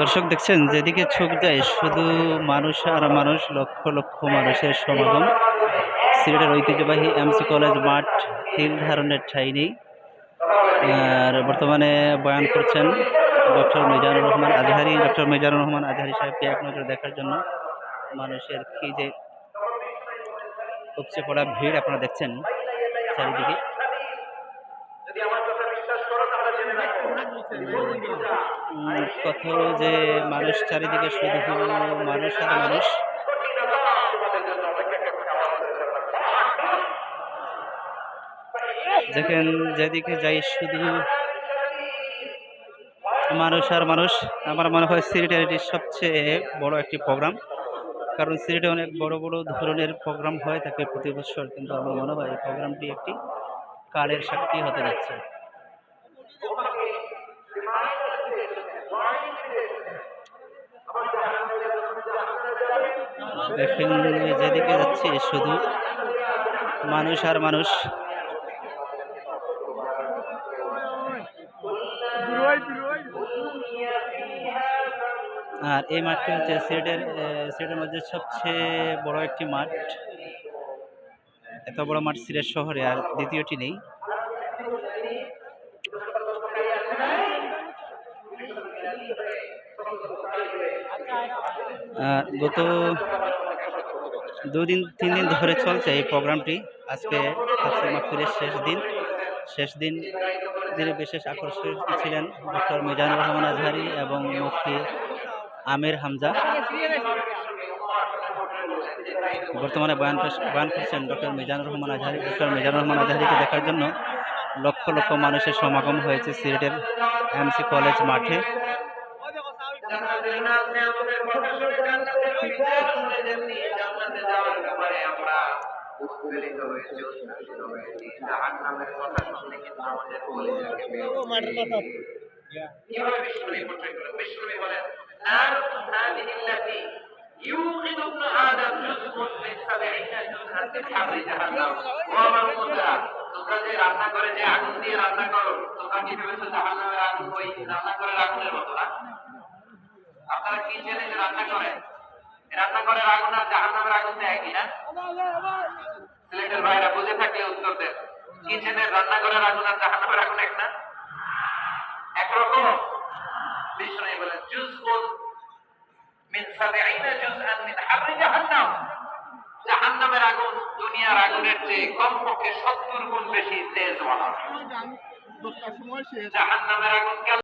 দর্শক দেখছেন, যেদিকে চোখ যায়, শুধু মানুষ আর মানুষ, লক্ষ লক্ষ মানুষের সমাগম। সিলেটের ঐতিহ্যবাহী এমসি কলেজ মাঠ তিল ধারণের ঠাই নেই। আর বর্তমানে বয়ান করছেন ডক্টর মিজানুর রহমান আজহারি। ডক্টর মিজানুর রহমান আজহারি সাহেবকে এক নজর দেখার জন্য মানুষের কি যে উপচে পড়া ভিড় আপনারা দেখছেন চারিদিকে। কথা হলো যে মানুষ চারিদিকে শুধু মানুষ আর মানুষ। দেখেন যেদিকে যাই শুধু মানুষ আর মানুষ আমার মনে হয় সিলেটের এটি সবচেয়ে বড় একটি প্রোগ্রাম। কারণ সিলেটে অনেক বড় বড় ধরনের প্রোগ্রাম হয় থাকে প্রতি বছর কিন্তু আমার মনে হয় এই প্রোগ্রামটি একটি কালের সাক্ষী হতে যাচ্ছে। যেদিকে যাচ্ছে, শুধু মানুষ আর মানুষ। আর এই মাঠটি হচ্ছে সিলেটের সিলেটের মধ্যে সবচেয়ে বড় একটি মাঠ। এত বড় মাঠ সিলেট শহরে আর দ্বিতীয়টি নেই। গত দুদিন তিন দিন ধরে চলছে এই প্রোগ্রামটি। আজকে মাহফিলের শেষ দিন। শেষ দিন যিনি বিশেষ আকর্ষণ ছিলেন ডক্টর মিজানুর রহমান আজহারি এবং মুফতি আমির হামজা। বর্তমানে বয়ান বয়ান করছেন ডক্টর মিজানুর রহমান আজহারি। ডক্টর মিজানুর রহমান আজহারিকে দেখার জন্য লক্ষ লক্ষ মানুষের সমাগম হয়েছে সিলেটের এমসি কলেজ মাঠে। উৎপীড়িত হয়েছে উৎপীড়িত হয়েছে। জাহান নামের কথা শুনলে কিন্তু আমাদের কীভাবে করেন? বলেন, "নারুন হাদিহি আল্লাতী ইউকিদু ইবনু আদম জুজউন মিন সাবঈনা জুজআন মিন হাবরি জাহান্নাম।" ও তোমরা যে রান্না করে যে আগুন দিয়ে রান্না করো তোমরা কি ভেবেছো জাহান্নামের আগুন ওই রান্নাঘরের আগুনের মতো না? আপনারা কিচেনে যে রান্না করেন রান্নাঘরের আগুন আর জাহান্নামের আগুন তো একই না? সিলেটের ভাইরা বুঝে থাকলে উত্তর দেন। কিচেনের রান্নাঘরের আগুন আর জাহান্নামের আগুন এক না? একরকম। বিষ্ণু বলেন জুজউন মিন সাবঈনা জুজআন মিন হাবরি জাহান্নাম। জাহান্নামের আগুন দুনিয়ার আগুনের চেয়ে কমপক্ষে সত্তর গুণ বেশি তেজ দশটার জাহান্নামের আগুন কেন